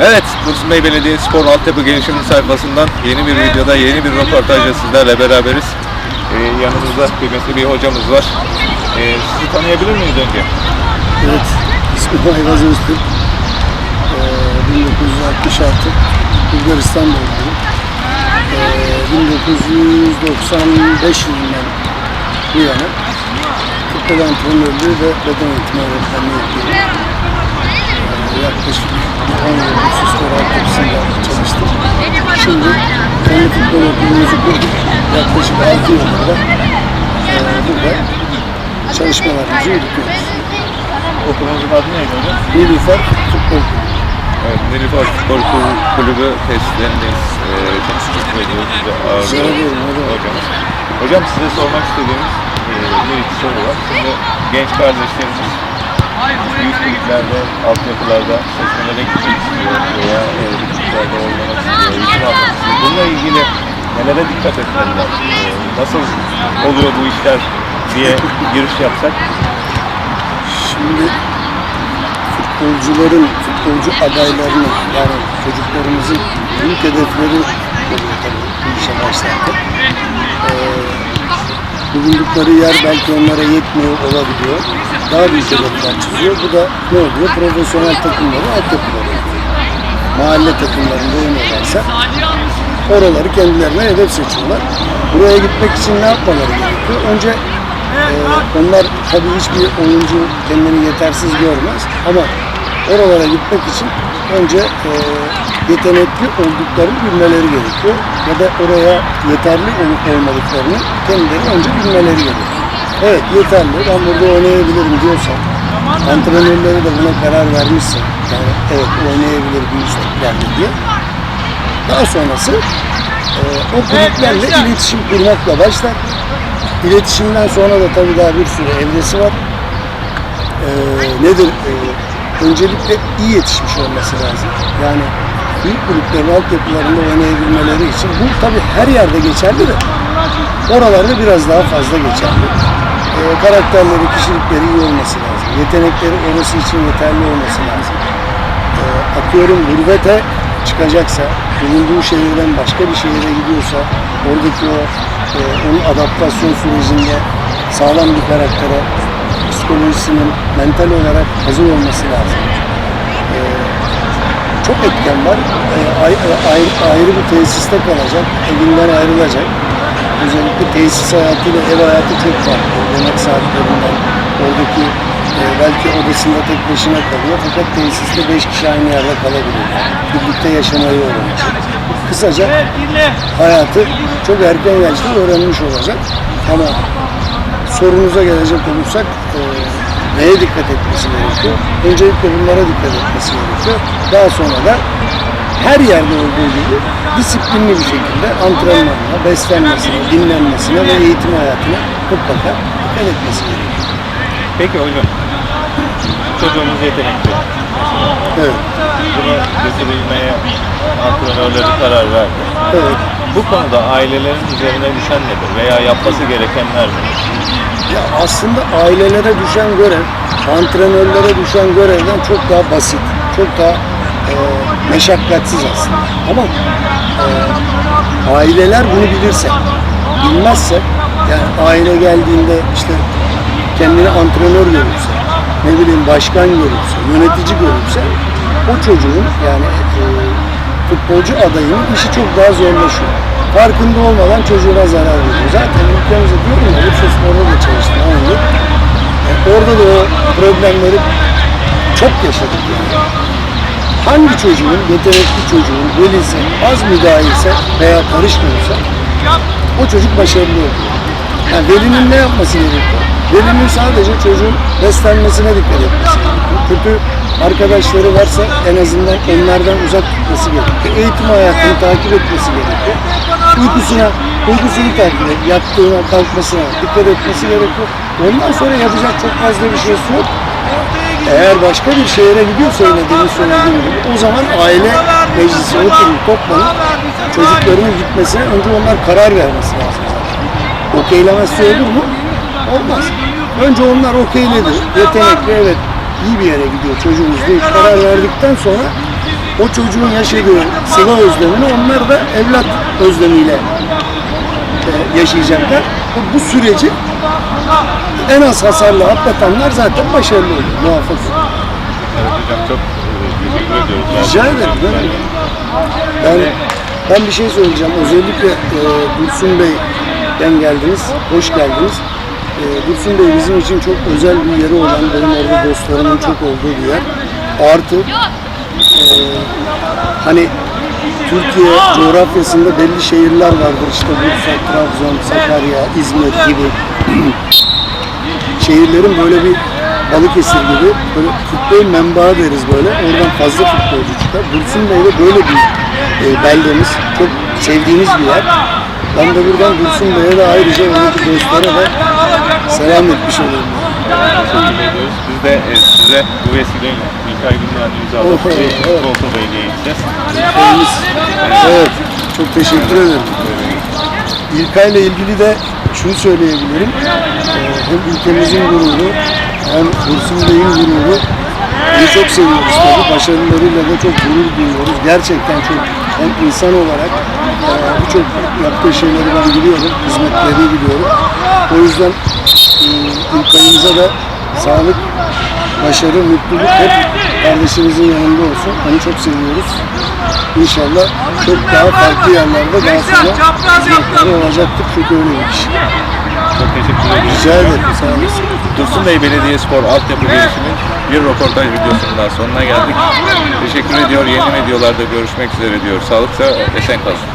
Evet, Dursun Bey Belediye Spor Altyapı Gelişimi sayfasından yeni bir videoda, yeni bir röportajla sizlerle beraberiz. Ee, yanımızda kıymetli bir hocamız var. Ee, sizi tanıyabilir miyiz önce? Evet, ismim Ayvaz Öztürk. Ee, 1966 Bulgaristan doğumluyum. Ee, 1995 yılından bu yana futbol antrenörlüğü ve beden eğitimi öğretmenliği yapıyorum. Ee, yaklaşık 10 yıl bu spor altyapısında çalıştım. Şimdi kendi futbol okulumuzu kurduk. Yaklaşık 6 yıldır da e, burada çalışmalarımızı yürütüyoruz. Okulumuzun adı neydi hocam? Nilüfer Futbol Kulübü. Evet, Nilüfer Kul- Kulübü tesislerindeyiz. Ee, çok teşekkür ediyoruz ne demek. hocamız. Hocam size sormak istediğimiz e, bir iki soru var. Şimdi genç kardeşlerimiz büyük liglerde, altyapılarda seçmelere gitmek istiyor veya e, liglerde oynamak istiyor, eğitim almak istiyor. Bununla ilgili nelere dikkat etmeliler? E, nasıl oluyor bu işler diye giriş yapsak? Şimdi futbolcuların, futbolcu adaylarının yani çocuklarımızın büyük hedefleri oluyor tabii bu işe başlarken. Ee, bulundukları yer belki onlara yetmiyor olabiliyor. Daha büyük hedefler çiziyor. Bu da ne oluyor? Profesyonel takımları altyapıları oluyor. Mahalle takımlarında oynuyorlarsa oraları kendilerine hedef seçiyorlar. Buraya gitmek için ne yapmaları gerekiyor? Önce e, onlar tabii hiçbir oyuncu kendini yetersiz görmez ama oralara gitmek için önce e, yetenekli olduklarını bilmeleri gerekiyor ya da oraya yeterli olup olmadıklarını kendileri önce bilmeleri gerekiyor. Evet yeterli ben burada oynayabilirim diyorsan antrenörleri de buna karar vermişse yani evet oynayabilir bir üst liglerde diye daha sonrası e, o kulüplerle iletişim kurmakla başlar. İletişimden sonra da tabii daha bir sürü evresi var. E, nedir? E, öncelikle iyi yetişmiş olması lazım. Yani büyük kulüplerin altyapılarında oynayabilmeleri için bu tabii her yerde geçerli de oralarda biraz daha fazla geçerli. E, karakterleri, kişilikleri iyi olması lazım. Yetenekleri orası için yeterli olması lazım e, atıyorum gurbete çıkacaksa, bulunduğu şehirden başka bir şehire gidiyorsa, oradaki o e, onun adaptasyon sürecinde sağlam bir karaktere, psikolojisinin mental olarak hazır olması lazım. E, çok etken var. E, ay- ayrı, ayrı bir tesiste kalacak, evinden ayrılacak. Özellikle tesis hayatıyla ev hayatı çok farklı. Yemek saatlerinden, oradaki e, belki odasında tek başına kalıyor fakat tesiste beş kişi aynı yerde kalabiliyor. Birlikte yaşamayı öğrenecek. Kısaca hayatı çok erken yaşta öğrenmiş olacak. Ama sorunuza gelecek olursak e, neye dikkat etmesi gerekiyor? Öncelikle bunlara dikkat etmesi gerekiyor. Daha sonra da her yerde olduğu gibi disiplinli bir şekilde antrenmanına, beslenmesine, dinlenmesine ve eğitim hayatına mutlaka dikkat etmesi gerekiyor. Peki hocam, çocuğumuz yetenekli. Evet. Bunu götürebilmeye antrenörleri karar verdi. Evet. Bu konuda ailelerin üzerine düşen nedir veya yapması gerekenler nedir? Ya aslında ailelere düşen görev, antrenörlere düşen görevden çok daha basit, çok daha e, meşakkatsiz aslında. Ama e, aileler bunu bilirse, bilmezse, yani aile geldiğinde işte kendini antrenör görürse, ne bileyim başkan görürse, yönetici görürse, o çocuğun yani e, futbolcu adayının işi çok daha zorlaşıyor. Farkında olmadan çocuğuna zarar veriyor. Zaten ülkemizde diyorum ya, Bursa Spor'da da çalıştım 10 yıl. E, orada da o problemleri çok yaşadık yani. Hangi çocuğun, yetenekli çocuğun velisi az müdahilse veya karışmıyorsa o çocuk başarılı oluyor. Yani velinin ne yapması gerekiyor? Velinin sadece çocuğun beslenmesine dikkat etmesi gerekiyor. Kötü arkadaşları varsa en azından onlardan uzak tutması gerekiyor. Eğitim hayatını takip etmesi gerekiyor. Uykusuna, uykusunu takip et, yattığına, kalkmasına dikkat etmesi gerekiyor. Ondan sonra yapacak çok fazla bir şeysi yok. Eğer başka bir şehre gidiyorsa yine söylediğim gibi o zaman aile meclisi oturup toplanıp çocuklarının gitmesine önce onlar karar vermesi lazım. Okeylemezse olur mu? Olmaz. Önce onlar okeyledi. Yetenekli evet iyi bir yere gidiyor çocuğumuz deyip karar verdikten sonra o çocuğun yaşadığı sıla özlemini onlar da evlat özlemiyle e, yaşayacaklar. Bu, bu süreci en az hasarla atlatanlar zaten başarılı oluyor, oluyor. Evet hocam çok e, teşekkür ediyoruz. Rica ederim. demek. Ben, ben bir şey söyleyeceğim. Özellikle e, Dursun Bey'den geldiniz. Hoş geldiniz. E, Dursun Bey bizim için çok özel bir yeri olan, benim orada dostlarımın çok olduğu bir yer. Artı e, hani Türkiye coğrafyasında belli şehirler vardır. İşte Bursa, Trabzon, Sakarya, İzmir gibi şehirlerin böyle bir Balıkesir gibi böyle futbol menbaı deriz böyle. Oradan fazla futbolcu çıkar. Dursun Bey de böyle bir e, beldemiz. Çok sevdiğimiz bir yer. Ben de buradan Dursun Bey'e de ayrıca oradaki dostlara da selam etmiş ediyoruz. Biz de e, size bu vesileyle İlkay imzaladığı Oh, evet. Volta gideceğiz. Şeyimiz- Evet, çok teşekkür ederim. İlkay'la ilgili de şunu söyleyebilirim. Ee, hem ülkemizin gururu hem Dursun Bey'in gururu. Onu çok seviyoruz tabii. Başarılarıyla da çok gurur duyuyoruz. Gerçekten çok hem insan olarak e, birçok yaptığı şeyleri ben biliyorum. Hizmetlerini biliyorum. O yüzden e, İlkay'ımıza da sağlık, başarı, mutluluk hep kardeşimizin yanında olsun. Onu çok seviyoruz. İnşallah çok daha farklı yerlerde daha sonra olacaktır. Çünkü öyle bir iş. Çok teşekkür ediyoruz. Rica ederim. Sağ olasın. Dursun Bey Belediyespor Altyapı Gelişimi bir röportaj videosunun daha sonuna geldik. Teşekkür ediyor. Yeni videolarda görüşmek üzere diyor. Sağlıkla esen kalın.